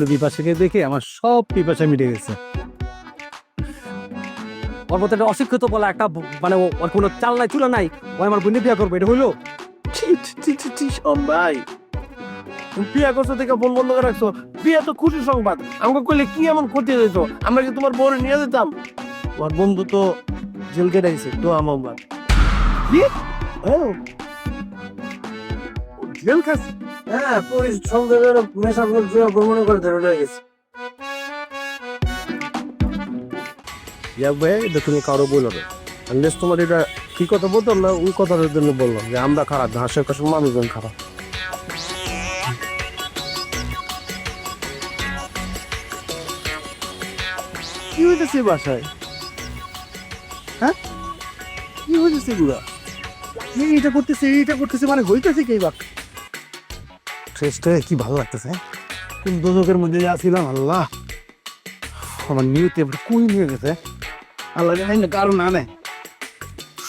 আমার বিপাশাকে দেখে আমার সব পিপাসা মিটে গেছে। ওর মধ্যে একটা অশিক্ষিত বলা একটা মানে ওর কোনো চাল নাই চুলা নাই। ও আমার বোনে বিয়ে করবে, এটা হইল? তুমি করছ বোন বন্ধ করে রাখছো। বিয়ে তো খুশি সংবাদ। আমাকে কইলে কি এমন ক্ষতি হয়েছ? আমরা কি তোমার বোন নিয়ে যেতাম? ওর বন্ধু তো জেল কেটে গেছে তো আমার জেল খাচ্ছে? হ্যাঁ পুলিশ মনে করে ধরে গেছে। তুমি কারও বলবে আনলেস তোমার এটা কি কথা বলতাম না ওই কথাটার জন্য বললাম যে আমরা খারাপ, না আশেপাশের মানুষজন খারাপ। কি হইতেছে বাসায়? হ্যাঁ? কি হইতেছে এগুলা? এইটা করতেছে এইটা করতেছে মানে হইতেছে কি বা ফ্রেশটা কি ভালো লাগতেছে হ্যাঁ? কোন দোজকের মধ্যে যে আছিলাম আল্লাহ। আমার এবার কই নিয়ে গেছে আল্লাহ জানি না কারণ না নেয়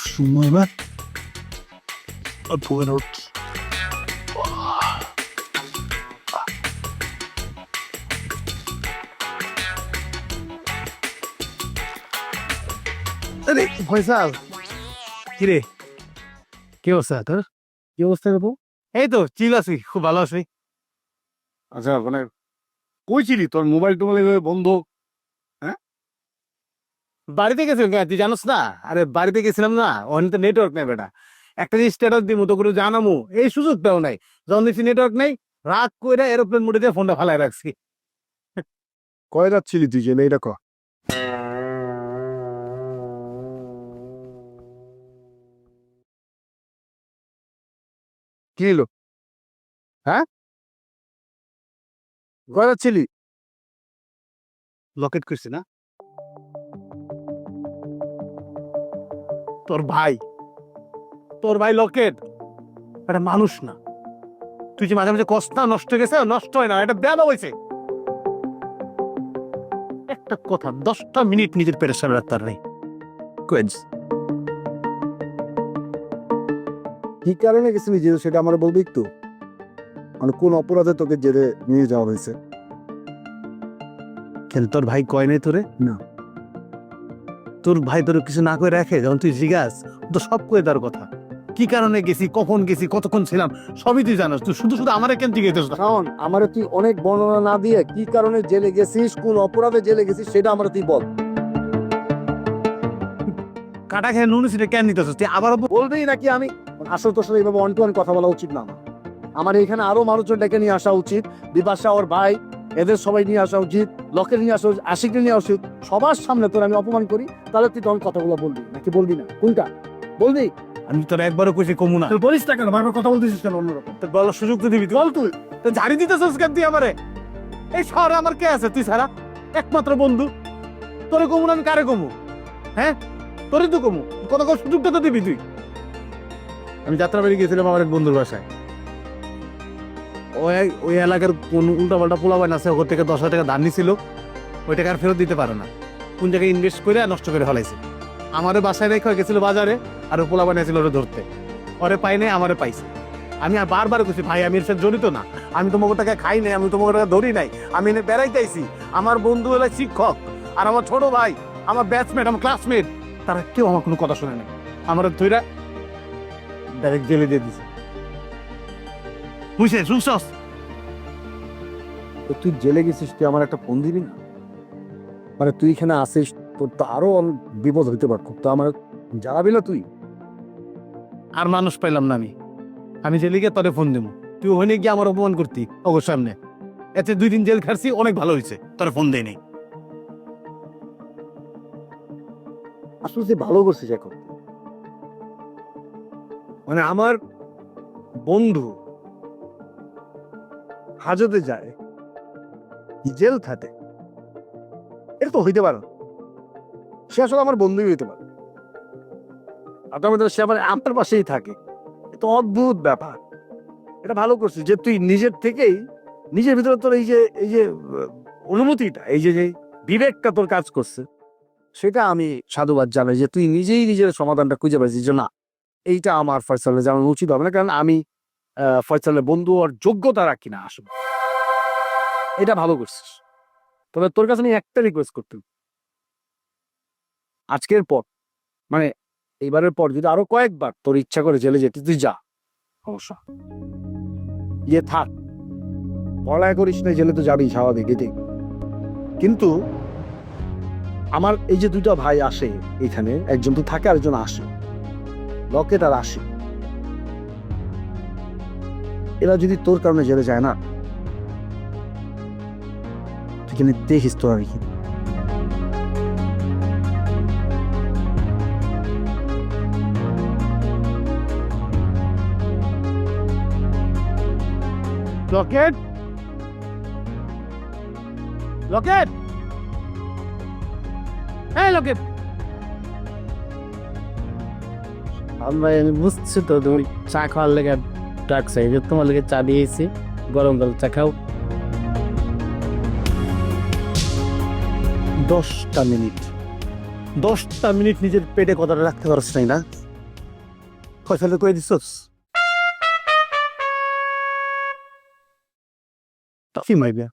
সময় করে আরে ফয়সাল। কি রে? কি অবস্থা তোর? কি অবস্থা বউ? এই তো চিল আছি খুব ভালো আছি। আচ্ছা মানে কই ছিলি তোর মোবাইল টোবাইল এভাবে বন্ধ? হ্যাঁ? বাড়িতে গেছিলাম তুই জানোস না? আরে বাড়িতে গেছিলাম না ওখানে তো নেটওয়ার্ক নেই বেটা। একটা যে স্ট্যাটাস দিমু তো করে জানামু। এই সুযোগ পেও নাই। যখন দেখছি নেটওয়ার্ক নেই রাগ কইরা এরোপ্লেন মোডে দিয়ে ফোনটা ফালাই রাখছি। কয় যাচ্ছিলি তুই যে? এইটা ক? কি হলো হ্যাঁ? কয় যাচ্ছিলি লকেট করছি না? তোর ভাই। তোর ভাই লকেট এটা মানুষ না। তুই যে মাঝে মাঝে কষ্ট না, নষ্ট হয়ে গেছে, নষ্ট হয় না, এটা বেলা হয়েছে একটা কথা, দশটা মিনিট নিজের পেটের সামনে রাখতে নেই। কোয়েন্স কি কারণে গেছিলি যে সেটা আমার বলবি একটু। মানে কোন অপরাধে তোকে জেলে নিয়ে যাওয়া হয়েছে? কেন তোর ভাই কয় নাই তোরে? না। তোর ভাই তোর কিছু না করে রাখে? যখন তুই জিজ্ঞাস তো সব কয়ে তার কথা। কি কারণে গেছি কখন গেছি কতক্ষণ ছিলাম সবই তুই জানাস। তুই শুধু শুধু আমার কেন জিজ্ঞেস শাওন আমারে তুই অনেক বর্ণনা না দিয়ে কি কারণে জেলে গেছিস কোন অপরাধে জেলে গেছিস সেটা আমার তুই বল। কাটা খেয়ে নুন সিটে কেন নিতেছিস? তুই আবার বলবেই নাকি আমি? আসলে তোর সাথে এইভাবে ওয়ান টু ওয়ান কথা বলা উচিত না আমার। এখানে আরও মানুষজন ডেকে নিয়ে আসা উচিত বিপাশা ওর ভাই এদের সবাই নিয়ে আসা উচিত লকের নিয়ে আসা উচিত আশিককে নিয়ে আসা উচিত। সবার সামনে তোর আমি অপমান করি তাহলে তুই তখন কথাগুলো বলবি নাকি বলবি না? কোনটা? বলবি? আমি তোর একবারও কইছি কমু না। তুই বলিস না কেন? বারবার কথা বলতেছিস কেন অন্যরকম তোর বলার সুযোগ তো দিবি বল তুই। তো ঝাড়ি দিতেছিস কেন তুই আমারে? এই শহরে আমার কে আছে? তুই ছাড়া। একমাত্র বন্ধু। তোরে কমু না আমি কারে কমু? হ্যাঁ? তোরে তো কমু। কত সুযোগটা তো দিবি তুই। আমি যাত্রা বাড়ি গিয়েছিলাম আমার এক বন্ধুর বাসায়। ওই ওই এলাকার কোন উল্টা পাল্টা পোলাবান আছে ওর থেকে দশ হাজার টাকা ধার নিছিল। ওই টাকা আর ফেরত দিতে পারে না। কোন জায়গায় ইনভেস্ট করে নষ্ট করে ফেলাইছে। আমারে বাসায় রেখে গেছিল বাজারে, আর ও পোলাবান এসেছিল ওরে ধরতে। ওরে পাই নাই, আমারে পাইছে। আমি আর বারবার কইছি, ভাই, আমি এর জড়িত না। আমি তোমাকে টাকা খাই নাই, আমি তোমাকে টাকা ধরি নাই। আমি এনে বেড়াইতেছি আমার বন্ধু হলো শিক্ষক, আর আমার ছোট ভাই, আমার ব্যাচমেট আমার ক্লাসমেট তারা কেউ আমার কোনো কথা শুনে নাই। আমার ধইরা ডাইরেক্ট জেলে দিয়ে দিছে। বুঝছে শুনছস? তো তুই জেলে গেছিস তুই আমার একটা ফোন দিবি না? মানে তুই এখানে আসিস তোর তো আরও অনেক বিপদ হইতে পারত তো আমার জানাবি না তুই? আর মানুষ পাইলাম না আমি। আমি জেলে গিয়ে তোরে ফোন দেবো তুই ওখানে গিয়ে আমার অপমান করতি অবশ্য সামনে। এতে দুই দিন জেল খাটছি অনেক ভালো হয়েছে তোরে ফোন দেয় নেই। আসলে ভালো করছিস এখন। মানে আমার বন্ধু হাজতে যায় জেল খাটে? এটা তো হইতে পারে সে আসলে আমার বন্ধুই হইতে পারে। আপনার মধ্যে সে আবার আমার পাশেই থাকে। এটা অদ্ভুত ব্যাপার। এটা ভালো করছিস যে তুই নিজের থেকেই, নিজের ভিতরে তোর এই যে এই যে অনুমতিটা এই যে যে বিবেকটা তোর কাজ করছে, সেটা আমি সাধুবাদ জানাই যে তুই নিজেই নিজের সমাধানটা খুঁজে পাইছিস যে না এইটা আমার ফয়সালে জানানো উচিত হবে না। কারণ আমি ফয়সালের বন্ধু আর যোগ্যতা রাখি না আসলে। এটা ভালো করছিস। তবে তোর কাছে আমি একটা রিকোয়েস্ট করতে আজকের পর মানে এইবারের পর যদি আরও কয়েকবার তোর ইচ্ছা করে জেলে যেতে তুই যা। সমস্যা ইয়ে থাক। পড়ালেখা করিস না জেলে তো যাবি স্বাভাবিক এটাই। কিন্তু আমার এই যে দুইটা ভাই আসে এখানে একজন তো থাকে আরেকজন আসে। লকেট আর আসে। এরা যদি তোর কারণে জেলে যায় না, তুই কিন্তু দেখিস তোরা রেখে লকেট? লকেট? হ্যাঁ লকেট! আমরা আমি বুঝছি তো তুমি চা খাওয়ার লেগে ডাকছে, এই যে তোমার লেগে চা দিয়েছি গরম গরম চা খাও। দশটা মিনিট। দশটা মিনিট নিজের পেটে কথাটা রাখতে পারছ নাই না? ফয়সালে করে দিছস? কি মাইবে?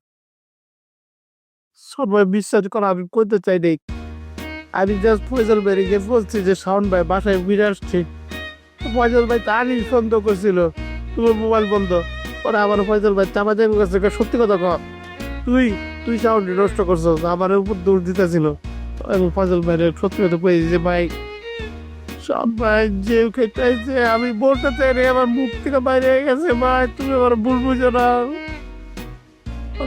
সবাই বিশ্বাস করো, আমি করতে চাই নাই আমি জাস্ট ফয়জল ভাইকে বলছি যে শাওন ভাই বাসায় ফিরে আসছি। ফয়জল ভাই তারই সন্দেহ করছিল। তোমার মোবাইল বন্ধ। ওরা আবার ফয়জল ভাই চাপা যাবে কাছে সত্যি কথা কর তুই তুই শাওন নষ্ট করছস। আমার উপর দৌড় দিতেছিল। এবং ফয়জল ভাই সত্যি কথা কই যে, ভাই, সব ভাই যে খেটাইছে আমি বলতে চাই রে আমার মুখ থেকে বাইরে হয়ে গেছে। ভাই, তুমি আমার ভুল বুঝো না।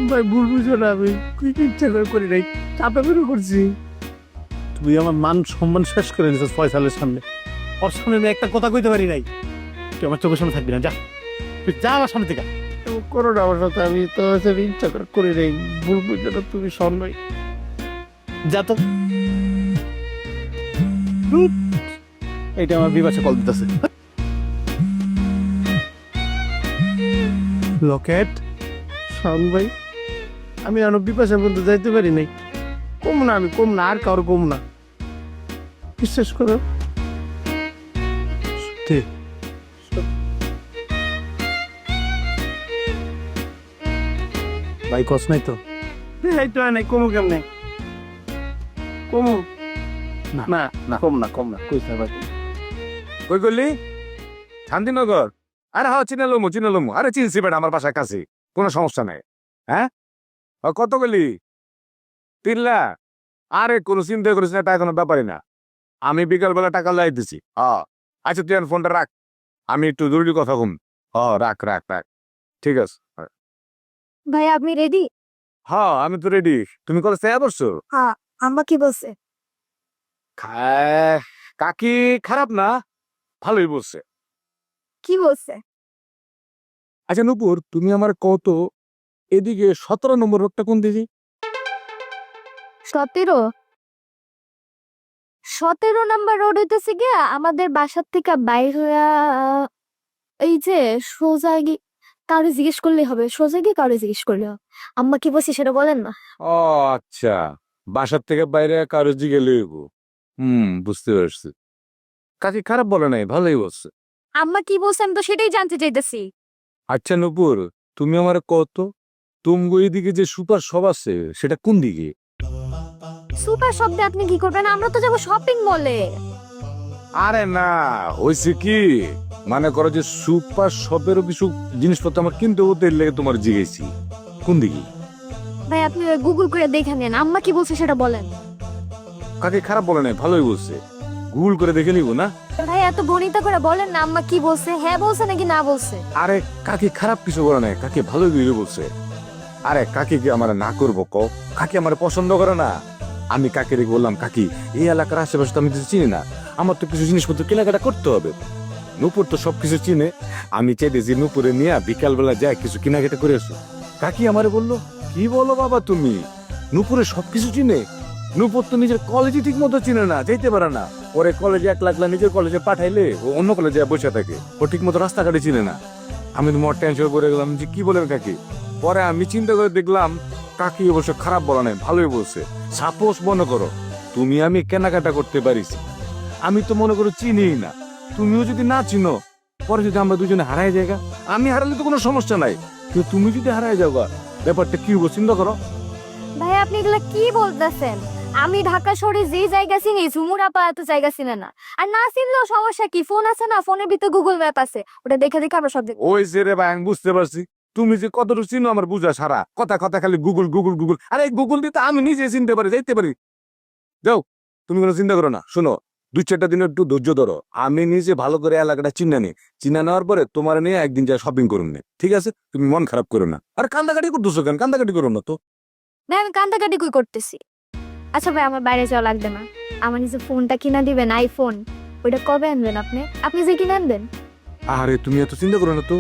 ভাই, ভুল বুঝো না। আমি কি ইচ্ছা করে করি নাই? চাপে করে করছি? তুই আমার মান সম্মান শেষ করে দিছিস ফয়সালের সামনে। ওর সামনে আমি একটা কথা কইতে পারি নাই। তুই আমার চোখের সামনে থাকবি না যা। তুই যা আমার সামনে থেকে। করো না আমার সাথে আমি তো ইচ্ছা করে করি নাই। ভুল বুঝছ না তুমি ভাই যা তো। এইটা আমার বিবাসে কল দিতেছে। লকেট। শোন ভাই আমি আরও বিপাশা পর্যন্ত যাইতে পারি নাই। কম না আমি কম না আর কারও কম না। বিশ্বাস করো সত্যি। ভাই কস নাই তো? এই তো নাই কমু কেমনে? কমু? না না না। কম না কম না কইস না ভাই। কই করলি শান্তিনগর? আরে হ্যাঁ চিনালুমু চিনালুমু আরে চিনছি বেটা আমার বাসার কাছে। কোনো সমস্যা নাই। হ্যাঁ? কত করলি তিন লাখ? আরে কোনো চিন্তা করিস না তা কোনো ব্যাপারই না। আমি বিকালবেলা টাকা লাই দিছি। হ্যাঁ আচ্ছা তুই ফোনটা রাখ। আমি একটু জরুরি কথা কম। হ রাখ রাখ রাখ। ঠিক আছে ভাই আপনি রেডি হ্যাঁ আমি তো রেডি তুমি কত চেয়ে বসছো আম্মা কি বলছে? কাকি খারাপ না? ভালোই বলছে। কি বলছে? আচ্ছা নুপুর তুমি আমার কত? এদিকে সতেরো নম্বর রোগটা কোন দিদি? সতেরো? সতেরো নাম্বার রোড হইতেছে গিয়া আমাদের বাসার থেকে বাইর হইয়া এই যে সোজা গিয়ে কারও জিজ্ঞেস করলেই হবে সোজা গিয়ে কারও জিজ্ঞেস করলে হবে। আম্মা কি বলছি সেটা বলেন না। ও আচ্ছা। বাসার থেকে বাইরে কারও জিগে লইব হুম বুঝতে পারছি। কাকি খারাপ বলে নাই ভালোই বলছে। আম্মা কি বলছে আমি তো সেটাই জানতে চাইতেছি। আচ্ছা নুপুর তুমি আমার কত তুমগো এদিকে যে সুপার সব আছে সেটা কোন দিকে? সুপার শব্দে আপনি কি করবেন? আমরা তো যাব শপিং মলে আরে না হয়েছে কি? মানে করো যে সুপার শপেরও কিছু জিনিসপত্র আমার কিনতে হতে লেগে তোমার জিগেছি কোন দিকে? ভাই আপনি গুগল করে দেখে নেন। আম্মা কি বলছে সেটা বলেন। কাকে খারাপ বলে নাই? ভালোই বলছে। গুগল করে দেখে নিব না? ভাই এত বনিতা করে বলেন না আম্মা কি বলছে। হ্যাঁ বলছে নাকি না বলছে? আরে কাকে খারাপ কিছু করে নাই? কাকে ভালো দিয়ে বলছে? আরে কাকে কি আমার না করব ক কাকে আমার পছন্দ করে না? আমি কাকে রেখে বললাম, কাকি, এই এলাকার আশেপাশে তো আমি কিছু চিনি না। আমার তো কিছু জিনিসপত্র কেনাকাটা করতে হবে। নুপুর তো সব কিছু চিনে। আমি চাইতেছি নুপুরে নিয়ে বিকালবেলা যায় কিছু কেনাকাটা করে আসো। কাকি আমারে বলল, কি বলো বাবা তুমি? নুপুরে সবকিছু চিনে? নুপুর তো নিজের কলেজে ঠিক মতো চিনে না যেতে পারে না। ওরে কলেজে এক লাখ নিজের কলেজে পাঠাইলে, ও অন্য কলেজে বসে থাকে। ও ঠিক মতো রাস্তাঘাটে চিনে না। আমি তো মোট টেনশন করে গেলাম যে কি বলেন কাকি? পরে আমি চিন্তা করে দেখলাম কাকি অবশ্য খারাপ বলা নাই ভালোই বলছে। সাপোজ মনে করো তুমি আমি কেনাকাটা করতে পারিস আমি তো মনে করো চিনিই না। তুমিও যদি না চিনো পরে যদি আমরা দুজনে হারাই জায়গা আমি হারালে তো কোনো সমস্যা নাই। কিন্তু তুমি যদি হারাই যাও গা, ব্যাপারটা কি হব চিন্তা করো। ভাই আপনি এগুলা কি বলতেছেন? আমি ঢাকা শহরে যে জায়গা চিনি ঝুমুরা আপা এত জায়গা চিনে না। আর না চিনলেও সমস্যা কি? ফোন আছে না? ফোনের ভিতরে গুগল ম্যাপ আছে। ওটা দেখে দেখে আমরা সব ওই যে রে ভাই আমি বুঝতে পারছি। তুমি যে কতটুকু চিনো আমার বুঝা সারা। কথা কথা খালি গুগল গুগল গুগল। আরে গুগল দিয়ে তো আমি নিজে চিনতে পারি যাইতে পারি। যাও তুমি কোনো চিন্তা করো না শোনো দুই চারটা দিন একটু ধৈর্য ধরো। আমি নিজে ভালো করে এলাকাটা চিনা নি। চিনা নেওয়ার পরে তোমার নিয়ে একদিন যা শপিং করুন নে। ঠিক আছে? তুমি মন খারাপ করো না। আর কান্দাকাটি করতেছো কেন? কান্দাকাটি করো না তো। না আমি কান্দাকাটি কই করতেছি? আচ্ছা ভাই আমার বাইরে যাওয়া লাগবে না। আমার নিজে ফোনটা কিনা দিবেন আইফোন ওইটা কবে আনবেন আপনি? আপনি যে কিনে আনবেন। আরে তুমি এত চিন্তা করো না তো।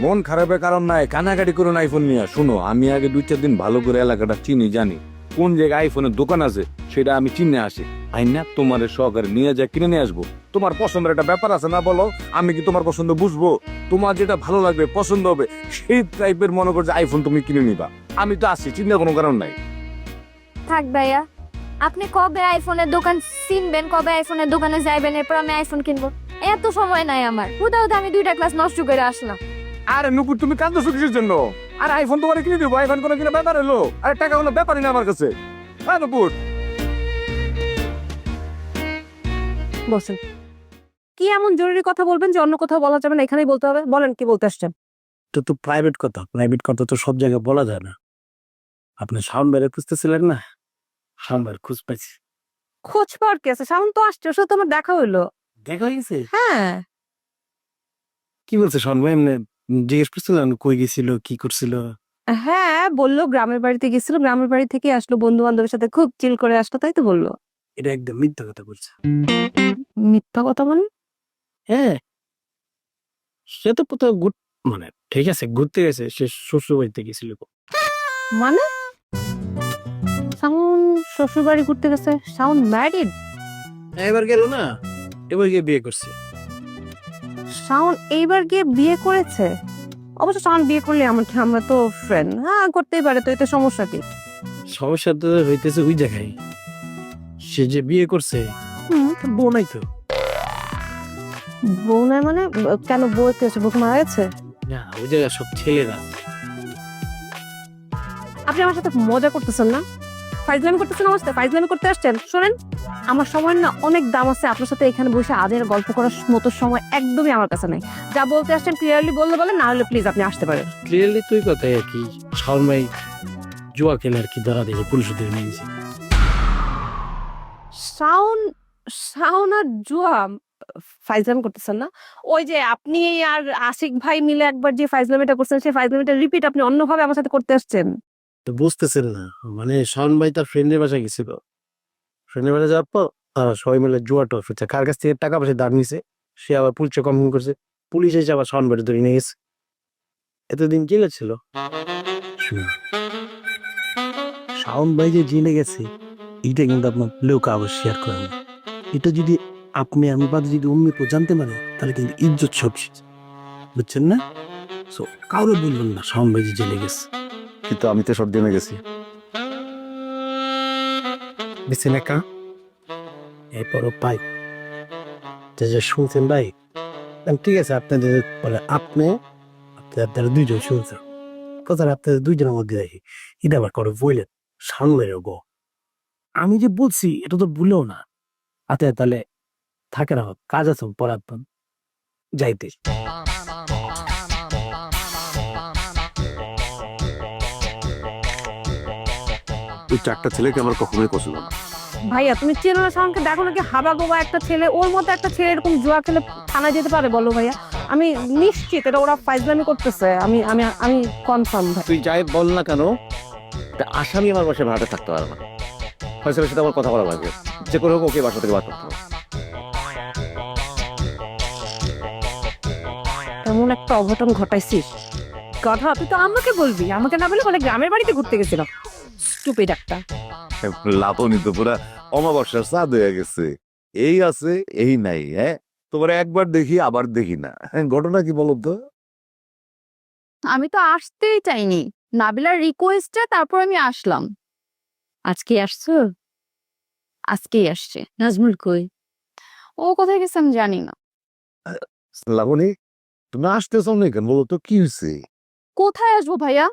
মন খারাপের কারণ নাই কানাকাটি করুন আইফোন নিয়ে। শোনো, আমি আগে দুই, চার দিন ভালো করে এলাকাটা চিনি, জানি। কোন জায়গায় আইফোনের দোকান আছে, সেটা আমি চিনে আসি। আই না, তোমার সহকারে নিয়ে যা কিনে নিয়ে আসব। তোমার পছন্দের একটা ব্যাপার আছে না বলো? আমি কি তোমার পছন্দ বুঝব? তোমার যেটা ভালো লাগবে, পছন্দ হবে, সেই টাইপের মনে করছে আইফোন তুমি কিনে নিবা। আমি তো আসছি চিন্তা কোনো কারণ নাই। থাক ভাইয়া, আপনি কবে আইফোনের দোকান চিনবেন, কবে আইফোনের দোকানে যাইবেন, এরপর আমি আইফোন কিনবো? এত সময় নাই আমার। হুদা হুদা আমি দুইটা ক্লাস নষ্ট করে আসলাম। আরে নুপুর তুমি কান্দছো কিসের জন্য? আর আইফোন তোমার কিনে দেবো? আইফোন কোনো কিনা ব্যাপার হলো। আরে টাকা কোনো ব্যাপারই না আমার কাছে। হ্যাঁ নুপুর? বসেন। কি এমন জরুরি কথা বলবেন যে অন্য কোথাও বলা যাবে না? এখানেই বলতে হবে। বলেন কি বলতে আসছেন? এটা তো প্রাইভেট কথা। প্রাইভেট কথা তো সব জায়গায় বলা যায় না। আপনি সাউন্ড বাইরে খুঁজতেছিলেন না? সাউন্ড বাইরে খুঁজ পাইছি। খোঁজ পাওয়ার কি আছে? সাউন্ড তো আসছে ওর সাথে তোমার দেখা হইল। দেখা হয়েছে হ্যাঁ। কি বলছে শাওন ভাই? এমনি জিজ্ঞেস করছিলেন কই গেছিল? কি করছিল? হ্যাঁ বলল গ্রামের বাড়িতে গেছিল। গ্রামের বাড়ি থেকে আসলো বন্ধু বান্ধবের সাথে খুব চিল করে আসলো তাই তো বলল। এটা একদম মিথ্যা কথা বলছে। মিথ্যা কথা মানে? হ্যাঁ। সে তো কোথাও ঘুর মানে ঠিক আছে ঘুরতে গেছে সে শ্বশুর বাড়িতে গেছিল। মানে? সাউন্ড শ্বশুর বাড়ি ঘুরতে গেছে সাউন্ড ম্যারিড? এবার গেল না এবার গিয়ে বিয়ে করছে। সাউন্ড এইবার গিয়ে বিয়ে করেছে? অবশ্য সাউন্ড বিয়ে করলে আমার আমরা তো ফ্রেন্ড হ্যাঁ করতেই পারে তো এতে সমস্যা কি? সমস্যা তো হইতেছে ওই জায়গায়। সে যে বিয়ে করছে হুম। তার বউ নাই তো। বউ নাই মানে কেন বউ কি হয়েছে বউ মারা গেছে? না ওই জায়গায় সব ছেলেরা। আপনি আমার সাথে মজা করতেছেন না? ফাইজলামি করতেছেন আমার সাথে ফাইজলামি করতে আসছেন? শোনেন আমার সময় না অনেক দাম আছে। আপনার সাথে এখানে বসে আদের গল্প করার মতো সময় একদমই আমার কাছে নেই। যা বলতে আসছেন ক্লিয়ারলি বললে বলেন না হলে প্লিজ আপনি আসতে পারেন। ক্লিয়ারলি তুই কথাই আর কি শাওন ভাই জুয়া আর কি ধরা দিয়েছে পুলিশ ধরে নিয়ে গেছে সাউন সাউন আর জুয়া ফাইজলামি করতেছেন না? ওই যে আপনি আর আশিক ভাই মিলে একবার যে ফাইজলামিটা করছেন সেই ফাইজলামিটা রিপিট আপনি অন্যভাবে আমার সাথে করতে আসছেন। তো বুঝতেছেন না। মানে শাওন ভাই তার ফ্রেন্ডের বাসায় গেছিল। ফ্রেন্ডের বাসায় যাওয়ার পর তারা সবাই মিলে জুয়া টপ হচ্ছে কার কাছ থেকে টাকা পয়সা দাঁড় নিছে, সে আবার পুলিশে কমপ্লেন করছে। পুলিশ এসে আবার শাওন ভাইটা ধরে নিয়ে গেছে। এতদিন জেলে ছিল। শাওন ভাই যে জেলে গেছে, এটা কিন্তু আপনার লোক আবার শেয়ার করেন। এটা যদি আপনি আমি বাদে যদি অন্য কেউ জানতে পারে, তাহলে কিন্তু ইজ্জত সব বুঝছেন না? সো কাউরে বলবেন না শাওন ভাই যে জেলে গেছে। কিন্তু আমি তো সব জেনে গেছি। পাই যে শুনছেন ভাই ঠিক আছে, আপনি দুইজন শুনছেন। কথা মধ্যে দেখি আবার করে বললেন সামনে গো। আমি যে বলছি, এটা তো ভুলেও না। আচ্ছা তাহলে থাকে না কাজ আছে, পরে আপনার যাইতে। ওই চারটা ছেলেকে আমার কখনোই পছন্দ না। ভাইয়া তুমি চেনো না সাউন্ডকে দেখো নাকি হাবা গোবা একটা ছেলে ওর মতো একটা ছেলে এরকম জুয়া খেলে থানায় যেতে পারে বলো ভাইয়া। আমি নিশ্চিত এটা ওরা ফাইজলামি করতেছে আমি আমি আমি কনফার্ম ভাই। তুই যাই বল না কেন আসামি আমার বাসায় ভাড়াটা থাকতে পারে না। ফয়সালের সাথে আমার কথা বলা লাগবে। যে করে হোক ওকে বাসা থেকে বার করতে হবে। এমন একটা অঘটন ঘটাইছিস। কথা তুই তো আমাকে বলবি। আমাকে না বলে বলে গ্রামের বাড়িতে ঘুরতে গেছিল। স্টুপিড একটা। লাপনি তো পুরা অমাবস্যার চাঁদ হয়ে গেছে। এই আছে এই নাই হ্যাঁ? তোমার একবার দেখি আবার দেখি না। হ্যাঁ, ঘটনা কি বলো তো? আমি তো আসতেই চাইনি। নাবিলার রিকোয়েস্টে তারপর আমি আসলাম। আজকে আসছো? আজকেই আসছে। নাজমুল কই? ও কোথায় গেছে আমি জানি না। লাবণী তুমি আসতেছ না কেন? বলো তো কি হয়েছে কোথায় আসব ভাইয়া?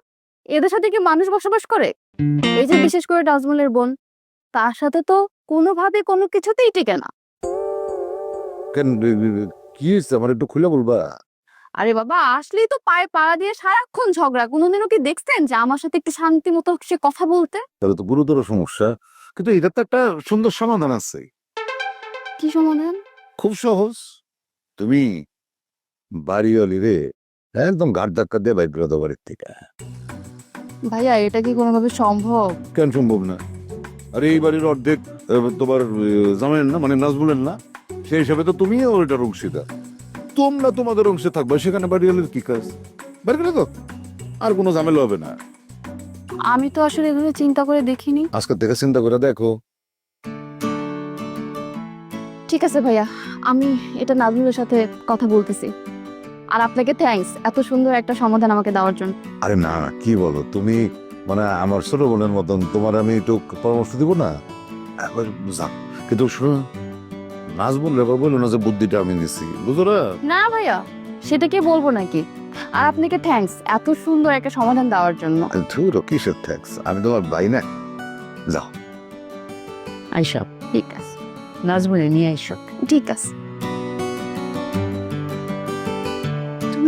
এদের সাথে কি মানুষ বসবাস করে? এই যে বিশেষ করে নাজমুলের বোন তার সাথে তো কোনোভাবে কোনো কিছুতেই টিকে না। কেন? কি হয়েছে? আমার একটু খুলে বলবা। আরে বাবা আসলেই তো পায়ে পাড়া দিয়ে সারাক্ষণ ঝগড়া। কোনোদিনও কি দেখছেন যে আমার সাথে একটু শান্তি মতো সে কথা বলতে? তাহলে তো গুরুতর সমস্যা। কিন্তু এটা তো একটা সুন্দর সমাধান আছে। কি সমাধান? খুব সহজ। তুমি বাড়িওয়ালি রে একদম ঘাট ধাক্কা দিয়ে বাইর করে দাও বাড়ির থেকে। ভাইয়া এটা কি কোনোভাবে সম্ভব? কেন সম্ভব না? আরে এই বাড়ির অর্ধেক আহ, তোমার জামাইয়ের না মানে নাজবুলের না? সেই হিসাবে তো তুমিও ওইটার অংশীদার তোমরা তোমাদের অংশে থাকবে সেখানে বাড়িওয়ালির কি কাজ? বাড়ি করে তো আর কোনো ঝামেলা হবে না। আমি তো আসলে এভাবে চিন্তা করে দেখিনি। আজকের থেকে চিন্তা করে দেখো। ঠিক আছে ভাইয়া আমি এটা নাজমুলের সাথে কথা বলতেছি। আর আপনাকে থ্যাঙ্কস এত সুন্দর একটা সমাধান আমাকে দেওয়ার জন্য। আরে না না, কি বলো? তুমি মানে আমার ছোট বোনের মতন তোমার আমি একটু পরামর্শ দিব না? একবার কিন্তু শুনো নাচ বললে এবার বলল না যে বুদ্ধিটা আমি নিছি বুঝো না? না ভাইয়া সেটা কি বলব নাকি? আর আপনাকে থ্যাঙ্কস এত সুন্দর একটা সমাধান দেওয়ার জন্য। ধুর কিসের থ্যাক্স আমি তোমার ভাই না। যাও। আইসব ঠিক আছে। নাজমুলে নিয়ে আইসব ঠিক আছে।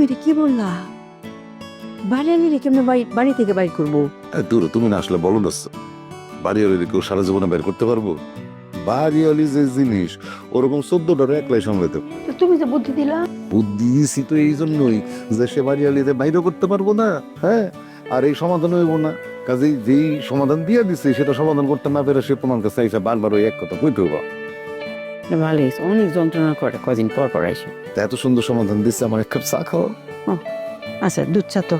তুমি এটা কি বললা? বাড়ি কেমনে বাড়ি থেকে বাইর করব? দূর তুমি না আসলে বলো না বাড়িওয়ালি কেউ সারা জীবনে বের করতে পারব? বাড়িওয়ালি যে জিনিস ওরকম চোদ্দটারে একলাই সামলাতে তুমি যে বুদ্ধি দিলা? বুদ্ধি দিছি তো এই জন্যই যে সে বাড়িওয়ালিতে বাইরে করতে পারব না হ্যাঁ? আর এই সমাধান হইব না। কাজেই যেই সমাধান দিয়ে দিছে সেটা সমাধান করতে না পেরে সে তোমার কাছে এসে বারবার ওই এক কথা কইতে হয়েছে অনেক যন্ত্রণা করে কদিন পর পর আইসো। তা এত সুন্দর সমাধান দিচ্ছে আমার এক কাপ চা খাও। আচ্ছা দুধ চা তো।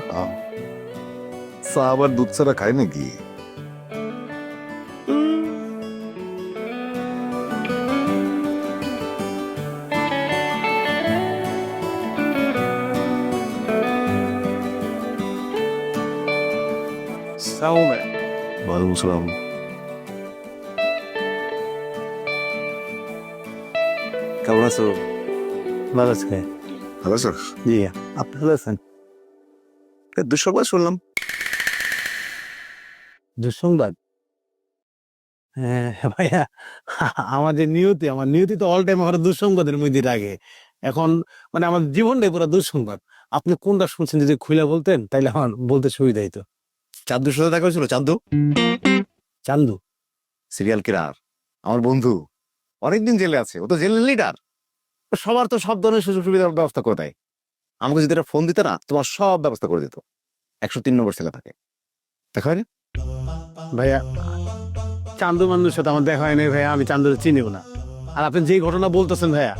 চা আবার দুধ ছাড়া খায় নাকি? সাউমে ওয়ালাইকুম সালাম। আছো ভালো আছে ভালো স্যার জি আপনি ভালো আছেন দুঃসংবাদ শুনলাম দুঃসংবাদ হ্যাঁ ভাইয়া আমার যে নিয়তি আমার নিয়তি তো অল টাইম আমার দুঃসংবাদের মধ্যে এখন মানে আমার জীবনটাই পুরো দুঃসংবাদ আপনি কোনটা শুনছেন যদি খুলে বলতেন তাইলে আমার বলতে সুবিধা হইতো চান্দুর সাথে দেখা হয়েছিল চান্দু চান্দু সিরিয়াল কিলার আমার বন্ধু অনেকদিন জেলে আছে ও তো জেলের লিডার সবার তো সব ধরনের সুযোগ সুবিধার ব্যবস্থা করে দেয়। আমাকে যদি একটা ফোন দিতে না তোমার সব ব্যবস্থা করে দিত। একশো তিন নম্বর ছেলে থাকে। দেখা হয়নি? ভাইয়া চান্দু মানুষের সাথে আমার দেখা হয়নি ভাইয়া আমি চান্দুরে চিনিও না। আর আপনি যেই ঘটনা বলতেছেন ভাইয়া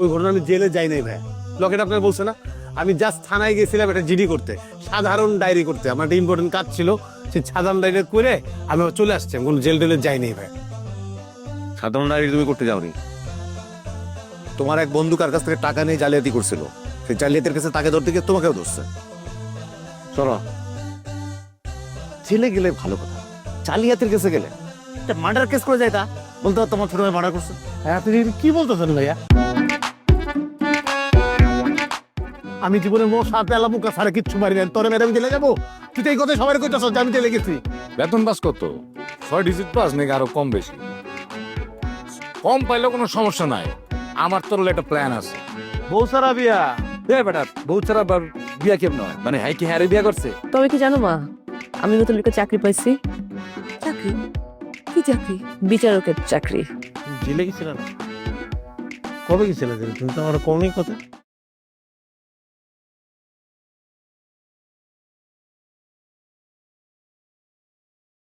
ওই ঘটনা আমি জেলে যাই নাই ভাইয়া। লকেট আপনার বলছে না আমি জাস্ট থানায় গেছিলাম একটা জিডি করতে। সাধারণ ডায়েরি করতে। আমার একটা ইম্পর্টেন্ট কাজ ছিল সেই সাধারণ ডায়েরি করে আমি চলে আসছি। কোনো জেল টেলে যাই নাই ভাই সাধারণ ডায়েরি তুমি করতে যাওনি? তোমার এক বন্ধু কার কাছ থেকে টাকা নিয়ে জালিয়াতি করছিল সেই জালিয়াতির কাছে তাকে ধরতে গিয়ে তোমাকেও ধরছে। চলো। ছেলে গেলে ভালো কথা জালিয়াতির কাছে গেলে। মার্ডার কেস করে যায় তা বলতে তোমার ছোট ভাই মার্ডার করছে। হ্যাঁ আপনি কি বলতেছেন ভাইয়া? আমি জীবনে মো সাত বেলা মুখা সারা কিচ্ছু মারি না তোরে ম্যাডাম জেলে যাব? তুই তো এই কথা সবাই কইতেছ যে আমি জেলে গেছি। বেতন পাস কত ছয় ডিজিট পাস নাকি আরও কম বেশি? কম পাইলেও কোনো সমস্যা নাই। আমার তোর একটা প্ল্যান আছে। বউ সারা বিয়া? এ বেটা বউ সারা বিয়া কেমন হয়? মানে হ্যাঁ কি হ্যারে বিয়া করছে? তবে কি জানো মা? আমি নতুন একটা চাকরি পাইছি। চাকরি? কি চাকরি? বিচারকের চাকরি। জেলে গেছিল না? কবে গেছিল তুমি তো আমার কমই কথা।